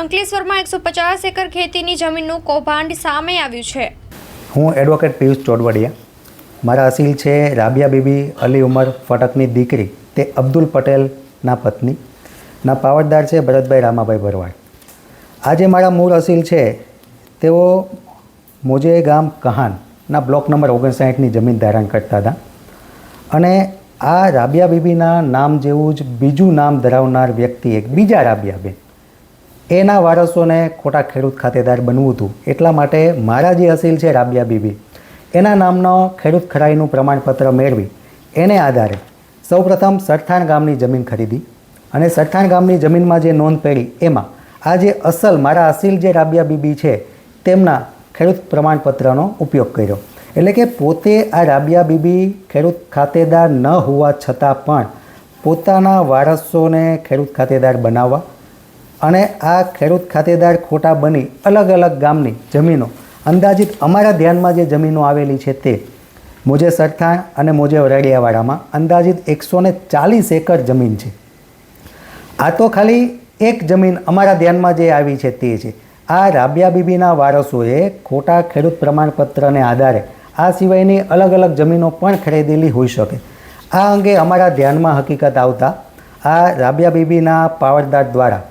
અંકલેશ્વરમાં એકસો પચાસ એકર ખેતીની જમીનનું કૌભાંડ સામે આવ્યું છે. હું એડવોકેટ પિયુષ ચોડવડિયા. મારા અસીલ છે રાબિયા બીબી અલી ઉમર ફટકની દીકરી તે અબ્દુલ પટેલના પત્ની. ના પાવડદાર છે ભરતભાઈ રામાભાઈ ભરવાડ. આજે મારા મૂળ અસીલ છે તેઓ મોજે ગામ કહાનના બ્લોક નંબર ઓગણસાઠની જમીન ધારણ કરતા હતા. અને આ રાબિયા બીબીના નામ જેવું જ બીજું નામ ધરાવનાર વ્યક્તિ એક બીજા રાબિયાબેન. એના વારસોને ખોટા ખેડૂત ખાતેદાર બનવું હતું. એટલા માટે મારા જે અસીલ છે રાબિયા બીબી, એના નામનો ખેડૂત ખરાઈનું પ્રમાણપત્ર મેળવી, એને આધારે સૌપ્રથમ સરથાણ ગામની જમીન ખરીદી અને સરથાણ ગામની જમીનમાં જે નોંધ પડી એમાં આ જે અસલ મારા અસીલ જે રાબિયા બીબી છે તેમના ખેડૂત પ્રમાણપત્રનો ઉપયોગ કર્યો. એટલે કે પોતે આ રાબિયા બીબી ખેડૂત ખાતેદાર ન હોવા છતાં પણ પોતાના વારસોને ખેડૂત ખાતેદાર બનાવવા અને આ ખેડૂત ખાતેદાર ખોટા બની અલગ અલગ ગામની જમીનો. અંદાજિત અમારા ધ્યાનમાં જે જમીનો આવેલી છે તે મોજે સરથાણ અને મોજે વરાડિયાવાડામાં અંદાજિત એકસો ને ચાલીસ એકર જમીન છે. આ તો ખાલી એક જમીન અમારા ધ્યાનમાં જે આવી છે તે છે. આ રાબિયા બીબીના વારસોએ ખોટા ખેડૂત પ્રમાણપત્રને આધારે આ સિવાયની અલગ અલગ જમીનો પણ ખરીદેલી હોઈ શકે. આ અંગે અમારા ધ્યાનમાં હકીકત આવતા આ રાબિયા બીબીના પાવરદાર દ્વારા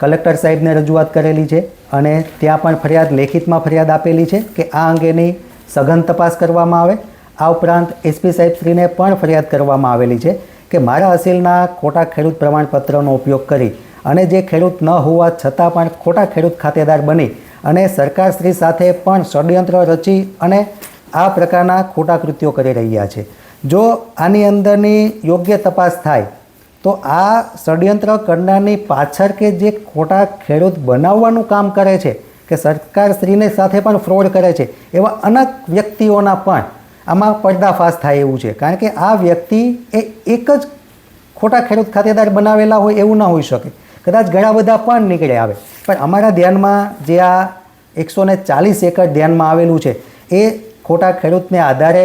કલેક્ટર સાહેબને રજૂઆત કરેલી છે અને ત્યાં પણ ફરિયાદ, લેખિતમાં ફરિયાદ આપેલી છે કે આ અંગેની સઘન તપાસ કરવામાં આવે. આ ઉપરાંત એસપી સાહેબશ્રીને પણ ફરિયાદ કરવામાં આવેલી છે કે મારા અસીલના ખોટા ખેડૂત પ્રમાણપત્રનો ઉપયોગ કરી અને જે ખેડૂત ન હોવા છતાં પણ ખોટા ખેડૂત ખાતેદાર બની અને સરકારશ્રી સાથે પણ ષડયંત્ર રચી અને આ પ્રકારના ખોટા કૃત્યો કરી રહ્યા છે. જો આની અંદરની યોગ્ય તપાસ થાય તો આ ષડયંત્ર કરનારની પાછળ કે જે ખોટા ખેડૂત બનાવવાનું કામ કરે છે, કે સરકાર સ્ત્રીને સાથે પણ ફ્રોડ કરે છે, એવા અનેક વ્યક્તિઓના પણ આમાં પર્દાફાશ થાય એવું છે. કારણ કે આ વ્યક્તિ એ એક જ ખોટા ખેડૂત ખાતેદાર બનાવેલા હોય એવું ના હોઈ શકે. કદાચ ઘણા બધા પણ નીકળે આવે. પણ અમારા ધ્યાનમાં જે આ એકસો ને ચાલીસ એકર ધ્યાનમાં આવેલું છે, એ ખોટા ખેડૂતને આધારે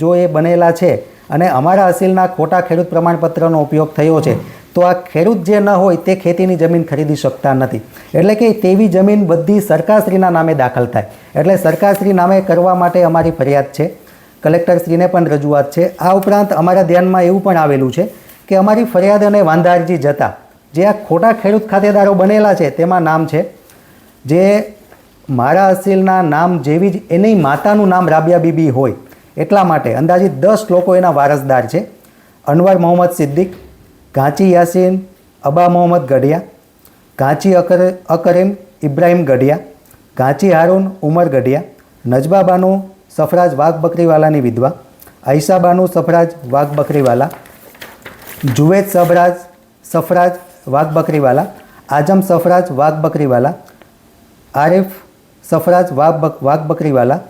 જો એ બનેલા છે અને અમારા અસીલના ખોટા ખેડૂત પ્રમાણપત્રનો ઉપયોગ થયો છે. તો આ ખેડૂત જે ન હોય તે ખેતીની જમીન ખરીદી શકતા નથી. એટલે કે તેવી જમીન બધી સરકારશ્રીના નામે દાખલ થાય. એટલે સરકારશ્રી નામે કરવા માટે અમારી ફરિયાદ છે. કલેક્ટરશ્રીને પણ રજૂઆત છે. આ ઉપરાંત અમારા ધ્યાનમાં એવું પણ આવેલું છે કે અમારી ફરિયાદ અને વાંધારજી જતા જે આ ખોટા ખેડૂત ખાતેદારો બનેલા છે તેમાં નામ છે. જે મારા અસીલના નામ જેવી જ એની માતાનું નામ રાબિયા બીબી હોય. એટલા માટે અંદાજિત દસ લોકો એના વારસદાર છે. અનવર મોહમ્મદ સિદ્દીક ઘાંચી યાસીન, અબા મોહમ્મદ ગઢિયા ઘાંચી અકર, અકરીમ ઇબ્રાહિમ ગઢિયા ઘાંચી હારૂન ઉમર ગઢિયા, નજબા બાનુ સફરાજ વાઘ બકરીવાલાની વિધવા, આયશા સફરાજ વાઘ બકરીવાલા જુવેદ સફરાજ સફરાજ વાઘ બકરીવાલા આજમ સફરાજ વાઘ બકરીવાલા આરિફ સફરાજ વાઘ વાઘ બકરીવાલા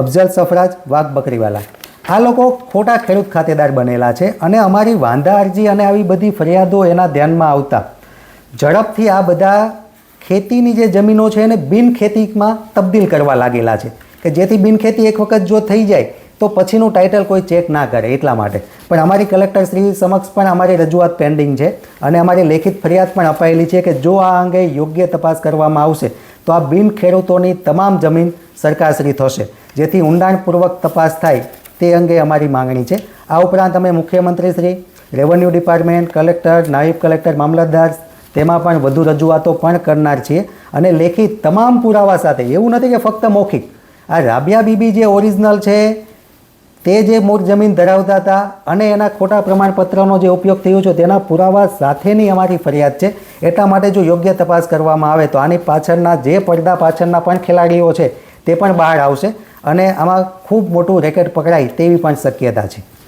અફઝલ સફરાજ વાઘ બકરીવાલા. આ લોકો ખોટા ખેડૂત ખાતેદાર બનેલા છે અને અમારી વાંધા અરજી અને આવી બધી ફરિયાદો એના ધ્યાનમાં આવતા. ઝડપથી આ બધા ખેતીની જે જમીનો છે એને બિનખેતીમાં તબદીલ કરવા લાગેલા છે. કે જેથી બિનખેતી એક વખત જો થઈ જાય, તો પછીનું ટાઇટલ કોઈ ચેક ના કરે એટલા માટે. પણ અમારી કલેક્ટર શ્રી સમક્ષ પણ અમારી રજૂઆત પેન્ડિંગ છે અને અમારી લેખિત ફરિયાદ પણ અપાયેલી છે કે જો આ અંગે યોગ્ય તપાસ કરવામાં આવશે, તો આ બિન ખેડૂતોની તમામ જમીન સરકારશ્રી થશે. જેથી ઊંડાણપૂર્વક તપાસ થાય તે અંગે અમારી માંગણી છે. આ ઉપરાંત અમે મુખ્યમંત્રી શ્રી, રેવન્યુ ડિપાર્ટમેન્ટ કલેક્ટર, નાયબ કલેક્ટર, મામલતદાર, તેમાં પણ વધુ રજૂઆતો પણ કરનાર છીએ અને લેખિત તમામ પુરાવા સાથે, એવું નથી કે ફક્ત મૌખિક. આ રાબિયા બીબી જે ઓરિજિનલ છે, તે જે મૂળ જમીન ધરાવતા હતા અને એના ખોટા પ્રમાણપત્રનો જે ઉપયોગ થયો છે, તેના પુરાવા સાથેની અમારી ફરિયાદ છે. એટલા માટે જો યોગ્ય તપાસ કરવામાં આવે તો આની પાછળના જે પડદા પાછળના પણ ખેલાડીઓ છે, તે પણ બહાર આવશે. અને આમાં ખૂબ મોટું રેકેટ પકડાય તેવી પણ શક્યતા છે.